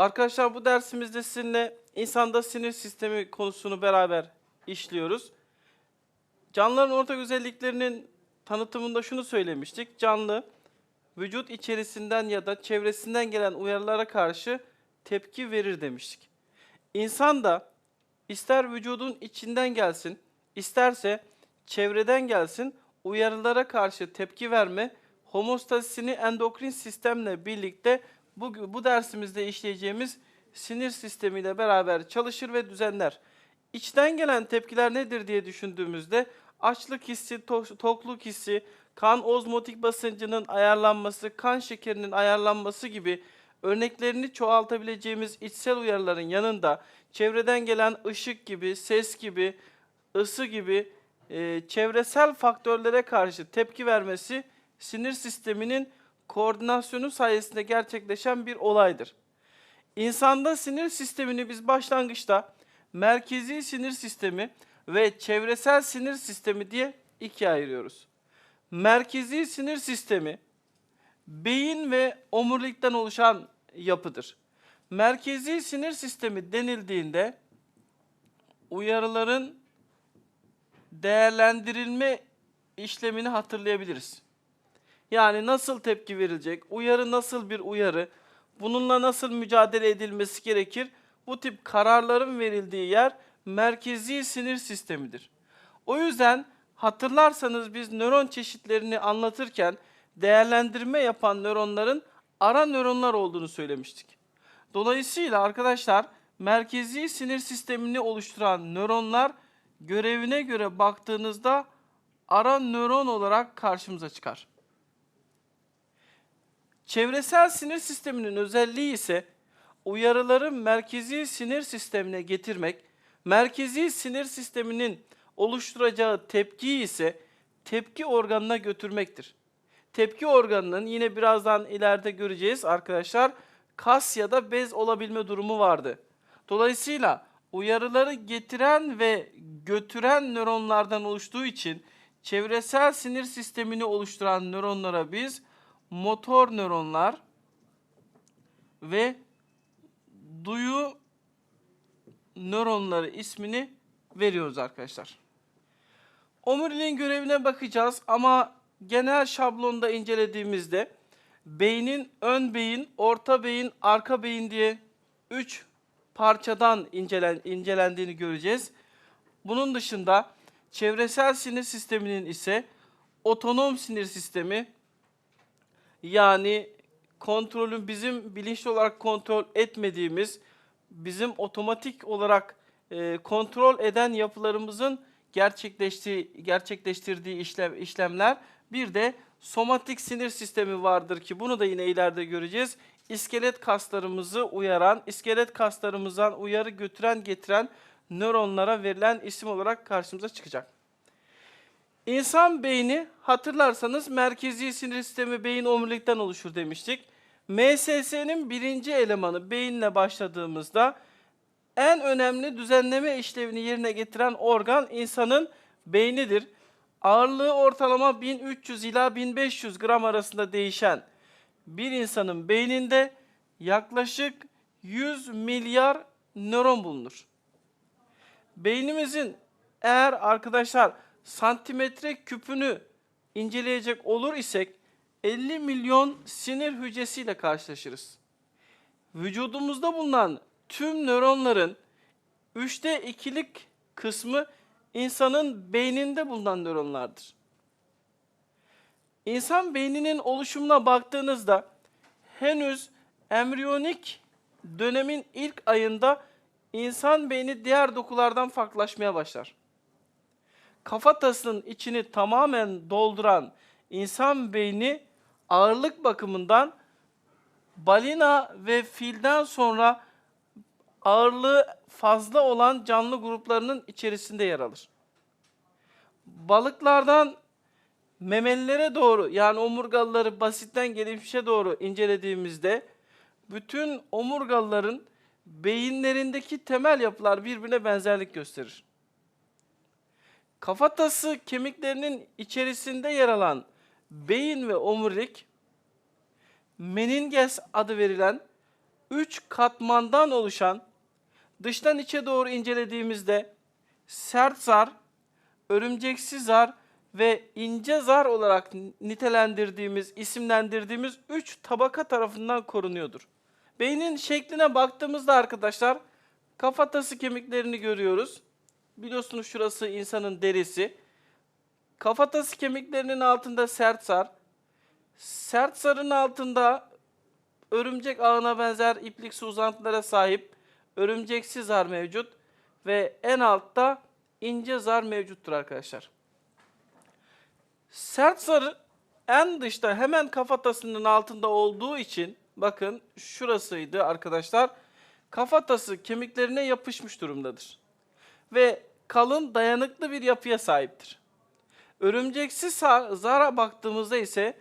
Arkadaşlar bu dersimizde sizinle insanda sinir sistemi konusunu beraber işliyoruz. Canlıların ortak özelliklerinin tanıtımında şunu söylemiştik. Canlı vücut içerisinden ya da çevresinden gelen uyarılara karşı tepki verir demiştik. İnsan da ister vücudun içinden gelsin, isterse çevreden gelsin uyarılara karşı tepki verme homostasisini endokrin sistemle birlikte bu, bu dersimizde işleyeceğimiz sinir sistemiyle beraber çalışır ve düzenler. İçten gelen tepkiler nedir diye düşündüğümüzde açlık hissi, to- tokluk hissi, kan ozmotik basıncının ayarlanması, kan şekerinin ayarlanması gibi örneklerini çoğaltabileceğimiz içsel uyarıların yanında çevreden gelen ışık gibi, ses gibi, ısı gibi e, çevresel faktörlere karşı tepki vermesi sinir sisteminin koordinasyonu sayesinde gerçekleşen bir olaydır. İnsanda sinir sistemini biz başlangıçta merkezi sinir sistemi ve çevresel sinir sistemi diye ikiye ayırıyoruz. Merkezi sinir sistemi beyin ve omurilikten oluşan yapıdır. Merkezi sinir sistemi denildiğinde uyarıların değerlendirilme işlemini hatırlayabiliriz. Yani nasıl tepki verilecek, uyarı nasıl bir uyarı, bununla nasıl mücadele edilmesi gerekir? Bu tip kararların verildiği yer merkezi sinir sistemidir. O yüzden hatırlarsanız biz nöron çeşitlerini anlatırken değerlendirme yapan nöronların ara nöronlar olduğunu söylemiştik. Dolayısıyla arkadaşlar merkezi sinir sistemini oluşturan nöronlar görevine göre baktığınızda ara nöron olarak karşımıza çıkar. Çevresel sinir sisteminin özelliği ise uyarıları merkezi sinir sistemine getirmek, merkezi sinir sisteminin oluşturacağı tepkiyi ise tepki organına götürmektir. Tepki organının yine birazdan ileride göreceğiz arkadaşlar kas ya da bez olabilme durumu vardı. Dolayısıyla uyarıları getiren ve götüren nöronlardan oluştuğu için çevresel sinir sistemini oluşturan nöronlara biz motor nöronlar ve duyu nöronları ismini veriyoruz arkadaşlar. Omuriliğin görevine bakacağız ama genel şablonda incelediğimizde beynin ön beyin, orta beyin, arka beyin diye 3 parçadan incelen, incelendiğini göreceğiz. Bunun dışında çevresel sinir sisteminin ise otonom sinir sistemi yani kontrolün bizim bilinçli olarak kontrol etmediğimiz, bizim otomatik olarak e, kontrol eden yapılarımızın gerçekleştiği, gerçekleştirdiği işlem, işlemler. Bir de somatik sinir sistemi vardır ki bunu da yine ileride göreceğiz. İskelet kaslarımızı uyaran, iskelet kaslarımızdan uyarı götüren getiren nöronlara verilen isim olarak karşımıza çıkacak. İnsan beyni hatırlarsanız merkezi sinir sistemi beyin omurilikten oluşur demiştik. MSS'nin birinci elemanı beyinle başladığımızda en önemli düzenleme işlevini yerine getiren organ insanın beynidir. Ağırlığı ortalama 1300 ila 1500 gram arasında değişen bir insanın beyninde yaklaşık 100 milyar nöron bulunur. Beynimizin eğer arkadaşlar santimetre küpünü inceleyecek olur isek 50 milyon sinir hücresiyle karşılaşırız. Vücudumuzda bulunan tüm nöronların üçte ikilik kısmı insanın beyninde bulunan nöronlardır. İnsan beyninin oluşumuna baktığınızda henüz embriyonik dönemin ilk ayında insan beyni diğer dokulardan farklılaşmaya başlar. Kafatasının içini tamamen dolduran insan beyni ağırlık bakımından balina ve filden sonra ağırlığı fazla olan canlı gruplarının içerisinde yer alır. Balıklardan memelilere doğru yani omurgalıları basitten gelişmişe doğru incelediğimizde bütün omurgalıların beyinlerindeki temel yapılar birbirine benzerlik gösterir. Kafatası kemiklerinin içerisinde yer alan beyin ve omurilik meninges adı verilen üç katmandan oluşan dıştan içe doğru incelediğimizde sert zar, örümceksi zar ve ince zar olarak nitelendirdiğimiz, isimlendirdiğimiz üç tabaka tarafından korunuyordur. Beynin şekline baktığımızda arkadaşlar kafatası kemiklerini görüyoruz. Biliyorsunuz şurası insanın derisi. Kafatası kemiklerinin altında sert zar. Sert zarın altında örümcek ağına benzer ipliksi uzantılara sahip örümceksi zar mevcut ve en altta ince zar mevcuttur arkadaşlar. Sert zar en dışta hemen kafatasının altında olduğu için bakın şurasıydı arkadaşlar. Kafatası kemiklerine yapışmış durumdadır. Ve kalın dayanıklı bir yapıya sahiptir. Örümceksi sa- zara baktığımızda ise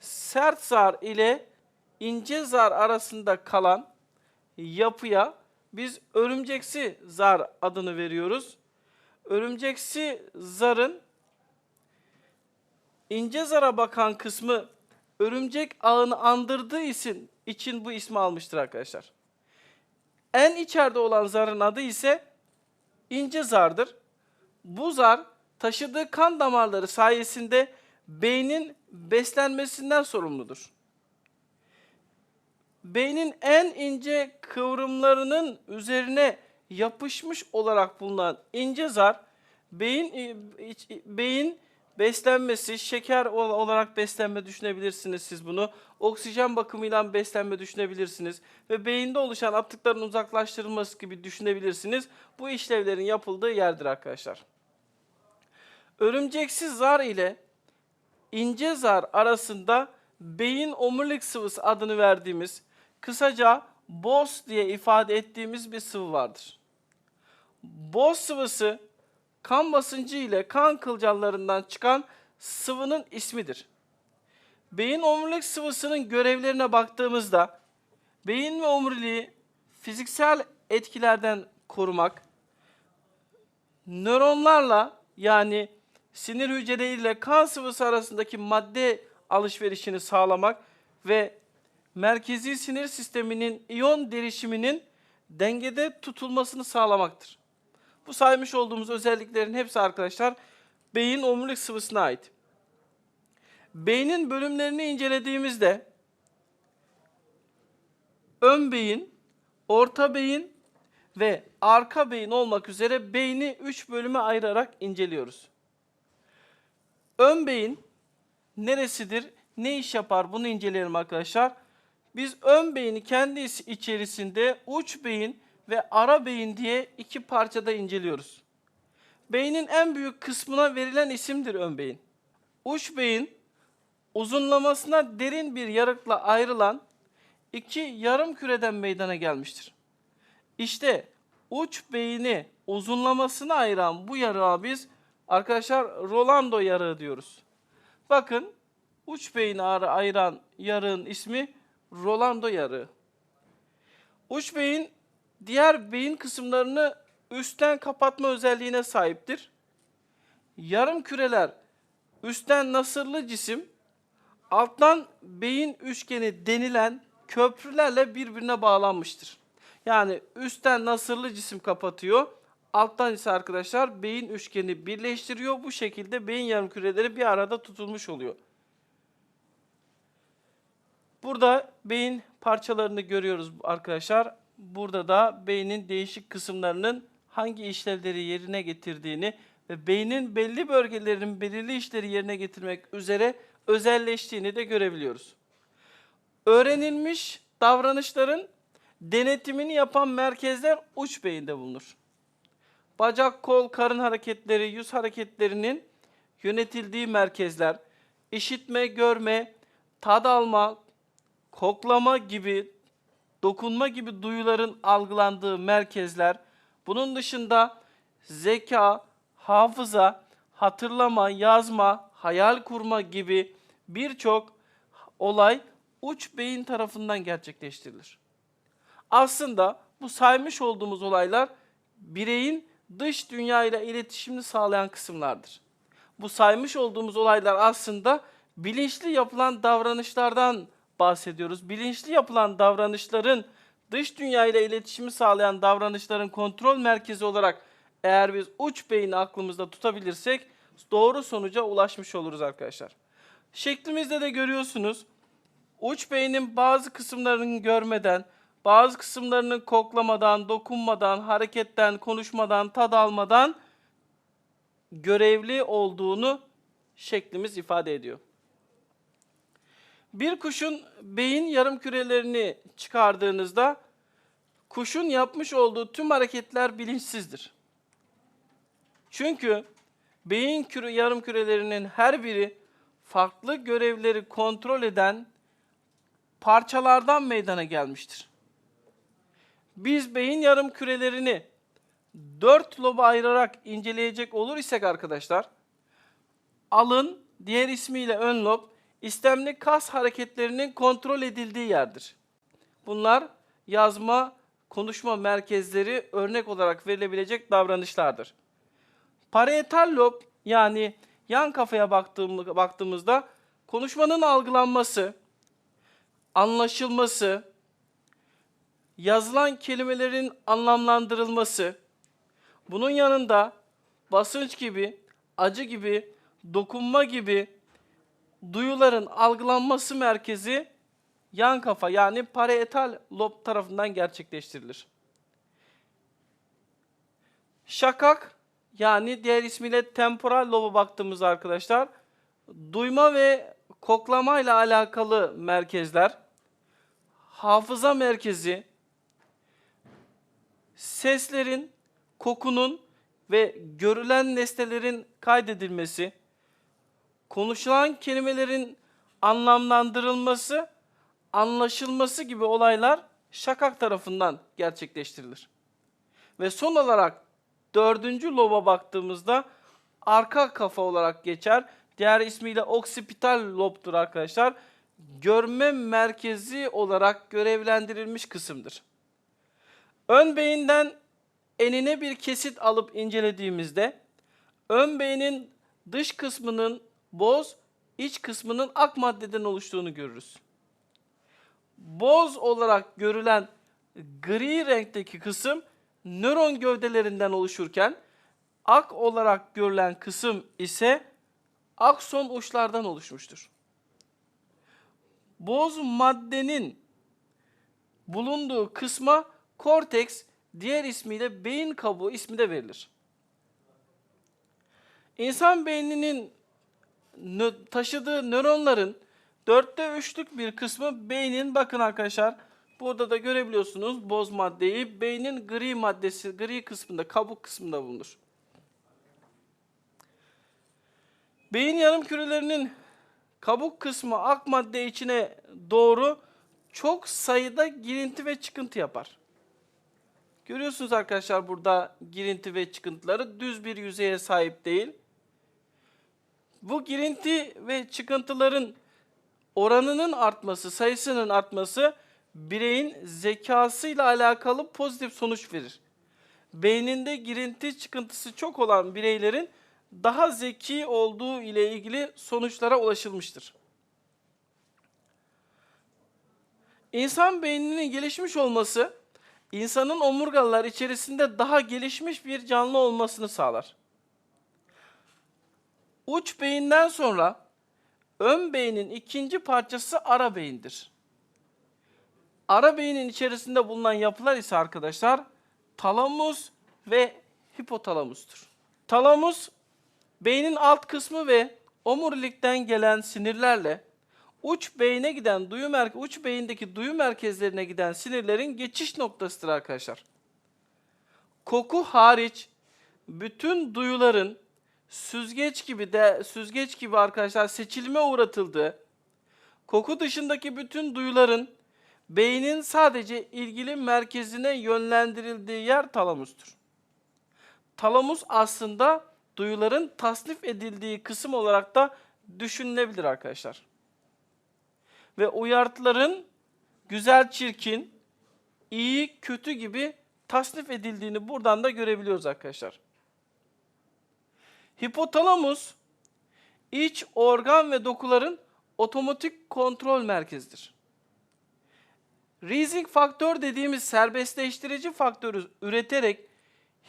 sert zar ile ince zar arasında kalan yapıya biz örümceksi zar adını veriyoruz. Örümceksi zarın ince zara bakan kısmı örümcek ağını andırdığı için, için bu ismi almıştır arkadaşlar. En içeride olan zarın adı ise ince zardır. Bu zar taşıdığı kan damarları sayesinde beynin beslenmesinden sorumludur. Beynin en ince kıvrımlarının üzerine yapışmış olarak bulunan ince zar beyin e, beyin beslenmesi, şeker ol- olarak beslenme düşünebilirsiniz siz bunu. Oksijen bakımıyla beslenme düşünebilirsiniz ve beyinde oluşan atıkların uzaklaştırılması gibi düşünebilirsiniz. Bu işlevlerin yapıldığı yerdir arkadaşlar. Örümceksiz zar ile ince zar arasında beyin omurilik sıvısı adını verdiğimiz, kısaca BOS diye ifade ettiğimiz bir sıvı vardır. BOS sıvısı kan basıncı ile kan kılcallarından çıkan sıvının ismidir. Beyin omurilik sıvısının görevlerine baktığımızda beyin ve omuriliği fiziksel etkilerden korumak, nöronlarla yani sinir hücreleriyle kan sıvısı arasındaki madde alışverişini sağlamak ve merkezi sinir sisteminin iyon derişiminin dengede tutulmasını sağlamaktır. Bu saymış olduğumuz özelliklerin hepsi arkadaşlar beyin omurilik sıvısına ait. Beynin bölümlerini incelediğimizde ön beyin, orta beyin ve arka beyin olmak üzere beyni 3 bölüme ayırarak inceliyoruz. Ön beyin neresidir, ne iş yapar bunu inceleyelim arkadaşlar. Biz ön beyni kendi içerisinde uç beyin ve ara beyin diye iki parçada inceliyoruz. Beynin en büyük kısmına verilen isimdir ön beyin. Uç beyin uzunlamasına derin bir yarıkla ayrılan iki yarım küreden meydana gelmiştir. İşte uç beyni uzunlamasına ayıran bu yarığa biz arkadaşlar Rolando yarığı diyoruz. Bakın uç beyni ayıran yarığın ismi Rolando yarığı. Uç beyin diğer beyin kısımlarını üstten kapatma özelliğine sahiptir. Yarım küreler üstten nasırlı cisim, alttan beyin üçgeni denilen köprülerle birbirine bağlanmıştır. Yani üstten nasırlı cisim kapatıyor, alttan ise arkadaşlar beyin üçgeni birleştiriyor. Bu şekilde beyin yarım küreleri bir arada tutulmuş oluyor. Burada beyin parçalarını görüyoruz arkadaşlar. Burada da beynin değişik kısımlarının hangi işlevleri yerine getirdiğini ve beynin belli bölgelerinin belirli işleri yerine getirmek üzere özelleştiğini de görebiliyoruz. Öğrenilmiş davranışların denetimini yapan merkezler uç beyinde bulunur. Bacak, kol, karın hareketleri, yüz hareketlerinin yönetildiği merkezler, işitme, görme, tad alma, koklama gibi, dokunma gibi duyuların algılandığı merkezler, bunun dışında zeka, hafıza, hatırlama, yazma, hayal kurma gibi birçok olay uç beyin tarafından gerçekleştirilir. Aslında bu saymış olduğumuz olaylar bireyin dış dünya ile iletişimini sağlayan kısımlardır. Bu saymış olduğumuz olaylar aslında bilinçli yapılan davranışlardan bahsediyoruz. Bilinçli yapılan davranışların dış dünya ile iletişimi sağlayan davranışların kontrol merkezi olarak eğer biz uç beyni aklımızda tutabilirsek doğru sonuca ulaşmış oluruz arkadaşlar. Şeklimizde de görüyorsunuz. Uç beynin bazı kısımlarını görmeden, bazı kısımlarını koklamadan, dokunmadan, hareketten, konuşmadan, tad almadan görevli olduğunu şeklimiz ifade ediyor. Bir kuşun beyin yarım kürelerini çıkardığınızda kuşun yapmış olduğu tüm hareketler bilinçsizdir. Çünkü beyin küre, yarım kürelerinin her biri farklı görevleri kontrol eden parçalardan meydana gelmiştir. Biz beyin yarım kürelerini dört loba ayırarak inceleyecek olur isek arkadaşlar, alın, diğer ismiyle ön lob, istemli kas hareketlerinin kontrol edildiği yerdir. Bunlar yazma, konuşma merkezleri örnek olarak verilebilecek davranışlardır. Parietal lob yani yan kafaya baktığım- baktığımızda konuşmanın algılanması, anlaşılması, yazılan kelimelerin anlamlandırılması, bunun yanında basınç gibi, acı gibi, dokunma gibi duyuların algılanması merkezi yan kafa yani parietal lob tarafından gerçekleştirilir. Şakak yani diğer ismiyle temporal loba baktığımızda arkadaşlar duyma ve koklama ile alakalı merkezler, hafıza merkezi, seslerin, kokunun ve görülen nesnelerin kaydedilmesi, konuşulan kelimelerin anlamlandırılması, anlaşılması gibi olaylar şakak tarafından gerçekleştirilir. Ve son olarak dördüncü loba baktığımızda arka kafa olarak geçer. Diğer ismiyle oksipital lobdur arkadaşlar. Görme merkezi olarak görevlendirilmiş kısımdır. Ön beyinden enine bir kesit alıp incelediğimizde ön beynin dış kısmının boz, iç kısmının ak maddeden oluştuğunu görürüz. Boz olarak görülen gri renkteki kısım nöron gövdelerinden oluşurken ak olarak görülen kısım ise akson uçlardan oluşmuştur. Boz maddenin bulunduğu kısma korteks, diğer ismiyle beyin kabuğu ismi de verilir. İnsan beyninin taşıdığı nöronların dörtte üçlük bir kısmı beynin bakın arkadaşlar burada da görebiliyorsunuz boz maddeyi beynin gri maddesi gri kısmında kabuk kısmında bulunur. Beyin yarım kürelerinin kabuk kısmı ak madde içine doğru çok sayıda girinti ve çıkıntı yapar. Görüyorsunuz arkadaşlar burada girinti ve çıkıntıları düz bir yüzeye sahip değil. Bu girinti ve çıkıntıların oranının artması, sayısının artması bireyin zekasıyla alakalı pozitif sonuç verir. Beyninde girinti çıkıntısı çok olan bireylerin daha zeki olduğu ile ilgili sonuçlara ulaşılmıştır. İnsan beyninin gelişmiş olması, insanın omurgalar içerisinde daha gelişmiş bir canlı olmasını sağlar. Uç beyinden sonra ön beynin ikinci parçası ara beyindir. Ara beynin içerisinde bulunan yapılar ise arkadaşlar talamus ve hipotalamustur. Talamus beynin alt kısmı ve omurilikten gelen sinirlerle uç beyne giden duyu merke uç beyindeki duyu merkezlerine giden sinirlerin geçiş noktasıdır arkadaşlar. Koku hariç bütün duyuların süzgeç gibi de süzgeç gibi arkadaşlar seçilme uğratıldığı, koku dışındaki bütün duyuların beynin sadece ilgili merkezine yönlendirildiği yer talamustur. Talamus aslında duyuların tasnif edildiği kısım olarak da düşünülebilir arkadaşlar. Ve uyartıların güzel çirkin, iyi kötü gibi tasnif edildiğini buradan da görebiliyoruz arkadaşlar. Hipotalamus iç organ ve dokuların otomatik kontrol merkezidir. Raising faktör dediğimiz serbestleştirici faktörü üreterek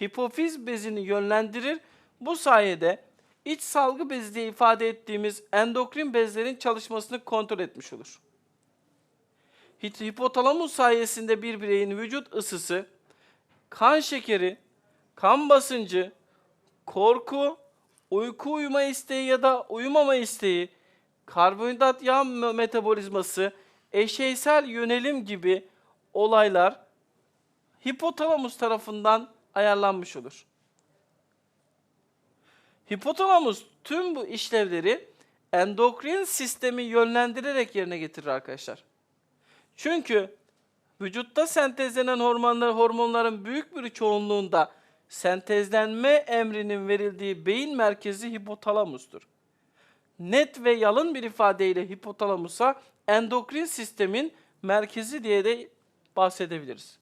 hipofiz bezini yönlendirir. Bu sayede iç salgı bezi diye ifade ettiğimiz endokrin bezlerin çalışmasını kontrol etmiş olur. Hipotalamus sayesinde bir bireyin vücut ısısı, kan şekeri, kan basıncı, korku, uyku uyuma isteği ya da uyumama isteği, karbonhidrat yağ me- metabolizması, eşeysel yönelim gibi olaylar hipotalamus tarafından ayarlanmış olur. Hipotalamus tüm bu işlevleri endokrin sistemi yönlendirerek yerine getirir arkadaşlar. Çünkü vücutta sentezlenen hormonlar, hormonların büyük bir çoğunluğunda sentezlenme emrinin verildiği beyin merkezi hipotalamustur. Net ve yalın bir ifadeyle hipotalamusa endokrin sistemin merkezi diye de bahsedebiliriz.